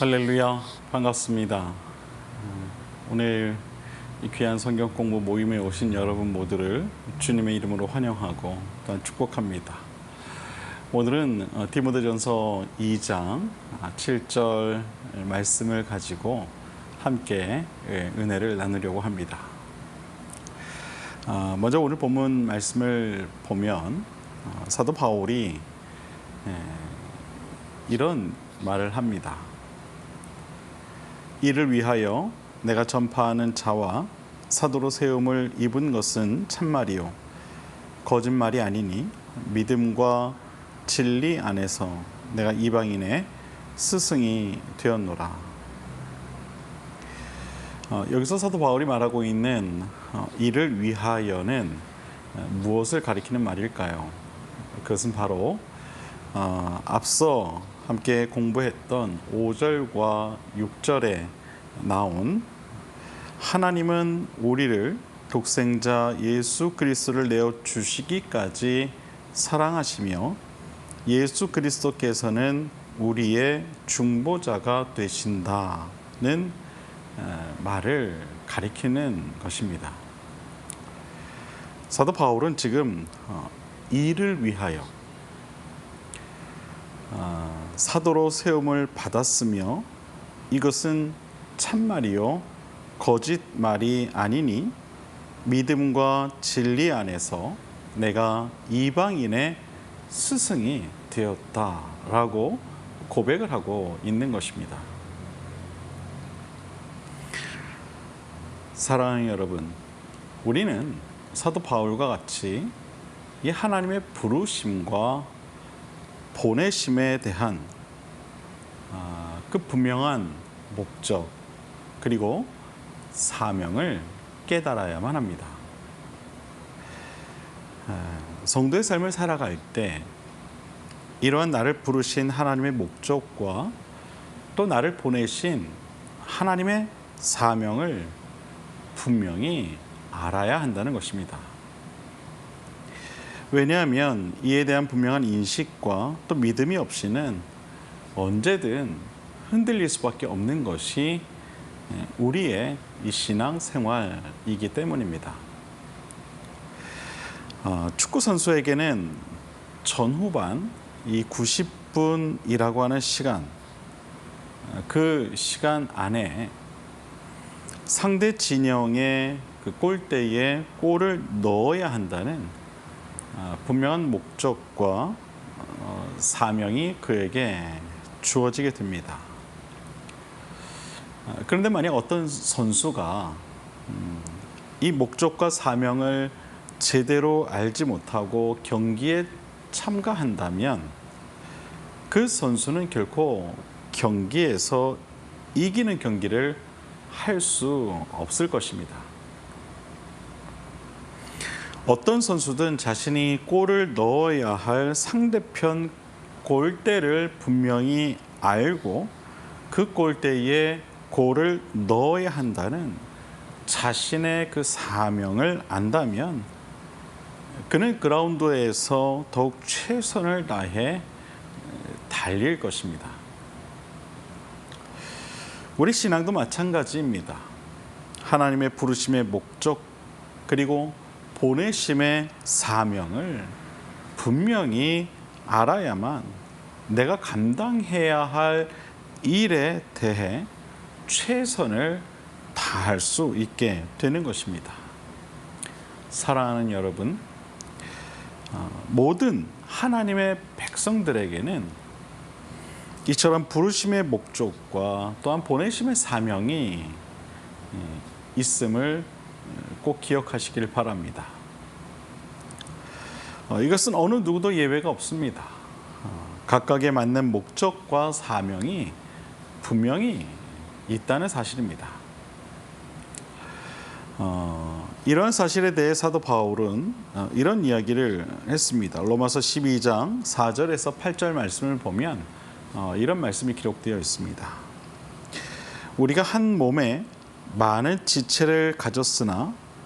할렐루야 반갑습니다. 음, 오늘 이 귀한 성경 공부 모임에 오신 여러분 모두를 주님의 이름으로 환영하고 또한 축복합니다. 오늘은 어, 디모데전서 2장 7절 말씀을 가지고 함께 예, 은혜를 나누려고 합니다. 아, 먼저 오늘 본문 말씀을 보면 어, 사도 바울이 예, 이런 말을 합니다. 이를 위하여 내가 전파하는 자와 사도로 세움을 입은 것은 참말이요 거짓말이 아니니 믿음과 진리 안에서 내가 이방인의 스승이 되었노라. 어, 여기서 사도 바울이 말하고 있는 어, 이를 위하여는 어, 무엇을 가리키는 말일까요? 그것은 바로 어, 앞서 함께 공부했던 5절과 6절에 나온 하나님은 우리를 독생자 예수 그리스도를 내어 주시기까지 사랑하시며 예수 그리스도께서는 우리의 중보자가 되신다는 어, 말을 가리키는 것입니다. 사도 바울은 지금 어, 이를 위하여 아, 사도로 세움을 받았으며 이것은 참말이요 거짓말이 아니니 믿음과 진리 안에서 내가 이방인의 스승이 되었다라고 고백을 하고 있는 것입니다. 사랑하는 여러분, 우리는 사도 바울과 같이 이 하나님의 부르심과 보내심에 대한 아, 그 분명한 목적 그리고 사명을 깨달아야만 합니다. 아, 성도의 삶을 살아갈 때 이러한 나를 부르신 하나님의 목적과 또 나를 보내신 하나님의 사명을 분명히 알아야 한다는 것입니다. 왜냐하면 이에 대한 분명한 인식과 또 믿음이 없이는 언제든 흔들릴 수밖에 없는 것이 우리의 이 신앙 생활이기 때문입니다. 어, 축구 선수에게는 전후반 이 90분이라고 하는 시간, 그 시간 안에 상대 진영의 그 골대에 골을 넣어야 한다는 아, 분명한 목적과 어, 사명이 그에게 주어지게 됩니다. 아, 그런데 만약 어떤 선수가 음, 이 목적과 사명을 제대로 알지 못하고 경기에 참가한다면 그 선수는 결코 경기에서 이기는 경기를 할 수 없을 것입니다. 어떤 선수든 자신이 골을 넣어야 할 상대편 골대를 분명히 알고 그 골대에 골을 넣어야 한다는 자신의 그 사명을 안다면 그는 그라운드에서 더욱 최선을 다해 달릴 것입니다. 우리 신앙도 마찬가지입니다. 하나님의 부르심의 목적 그리고 보내심의 사명을 분명히 알아야만 내가 감당해야 할 일에 대해 최선을 다할 수 있게 되는 것입니다. 사랑하는 여러분, 어, 모든 하나님의 백성들에게는 이처럼 부르심의 목적과 또한 보내심의 사명이 있음을 꼭 기억하시길 바랍니다. 어, 이것은 어느 누구도 예외가 없습니다. 어, 각각에 맞는 목적과 사명이 분명히 있다는 사실입니다. 어, 이러한 사실에 대해 사도 바울은 어, 이런 이야기를 했습니다. 로마서 12장 4절에서 8절 말씀을 보면 어, 이런 말씀이 기록되어 있습니다. 우리가 한 몸에 많은 지체를 가졌으나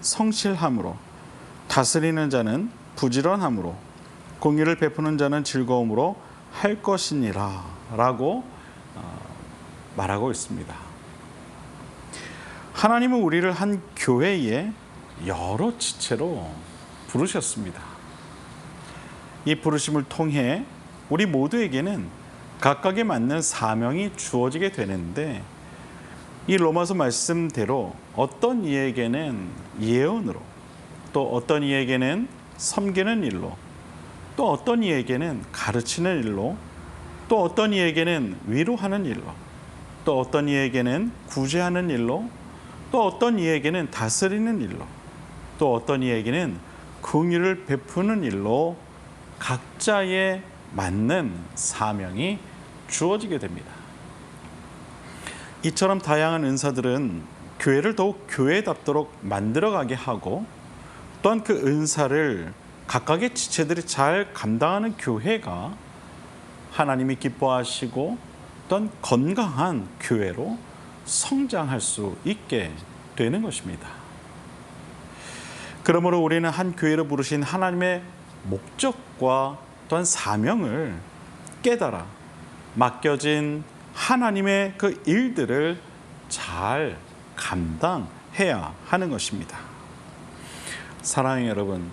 성실함으로 다스리는 자는 부지런함으로 공의를 베푸는 자는 즐거움으로 할 것이니라 라고 어, 말하고 있습니다. 하나님은 우리를 한 교회에 여러 지체로 부르셨습니다. 이 부르심을 통해 우리 모두에게는 각각에 맞는 사명이 주어지게 되는데 이 로마서 말씀대로 어떤 이에게는 예언으로 또 어떤 이에게는 섬기는 일로 또 어떤 이에게는 가르치는 일로 또 어떤 이에게는 위로하는 일로 또 어떤 이에게는 구제하는 일로 또 어떤 이에게는 다스리는 일로 또 어떤 이에게는 긍휼을 베푸는 일로 각자의 맞는 사명이 주어지게 됩니다. 이처럼 다양한 은사들은 교회를 더욱 교회답도록 만들어가게 하고 또한 그 은사를 각각의 지체들이 잘 감당하는 교회가 하나님이 기뻐하시고 또한 건강한 교회로 성장할 수 있게 되는 것입니다. 그러므로 우리는 한 교회로 부르신 하나님의 목적과 또한 사명을 깨달아 맡겨진 하나님의 그 일들을 잘 감당해야 하는 것입니다. 사랑하는 여러분,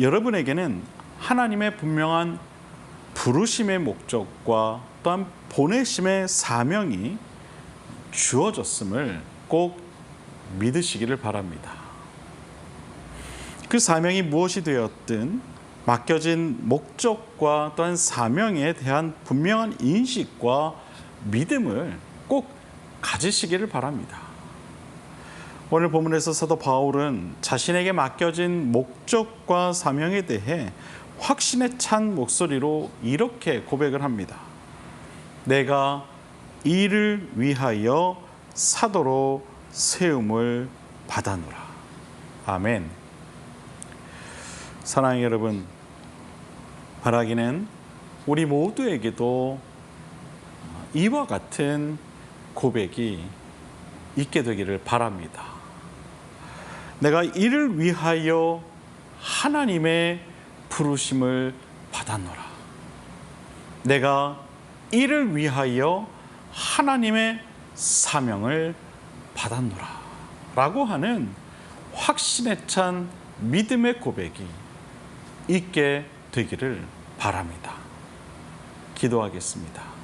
여러분에게는 하나님의 분명한 부르심의 목적과 또한 보내심의 사명이 주어졌음을 꼭 믿으시기를 바랍니다. 그 사명이 무엇이 되었든 맡겨진 목적과 또한 사명에 대한 분명한 인식과 믿음을 꼭 가지시기를 바랍니다. 오늘 본문에서 사도 바울은 자신에게 맡겨진 목적과 사명에 대해 확신에 찬 목소리로 이렇게 고백을 합니다. 내가 이를 위하여 사도로 세움을 받아노라. 아멘. 사랑하는 여러분, 바라기는 우리 모두에게도 이와 같은 고백이 있게 되기를 바랍니다. 내가 이를 위하여 하나님의 부르심을 받았노라. 내가 이를 위하여 하나님의 사명을 받았노라. 라고 하는 확신에 찬 믿음의 고백이 있게 되기를 바랍니다. 기도하겠습니다.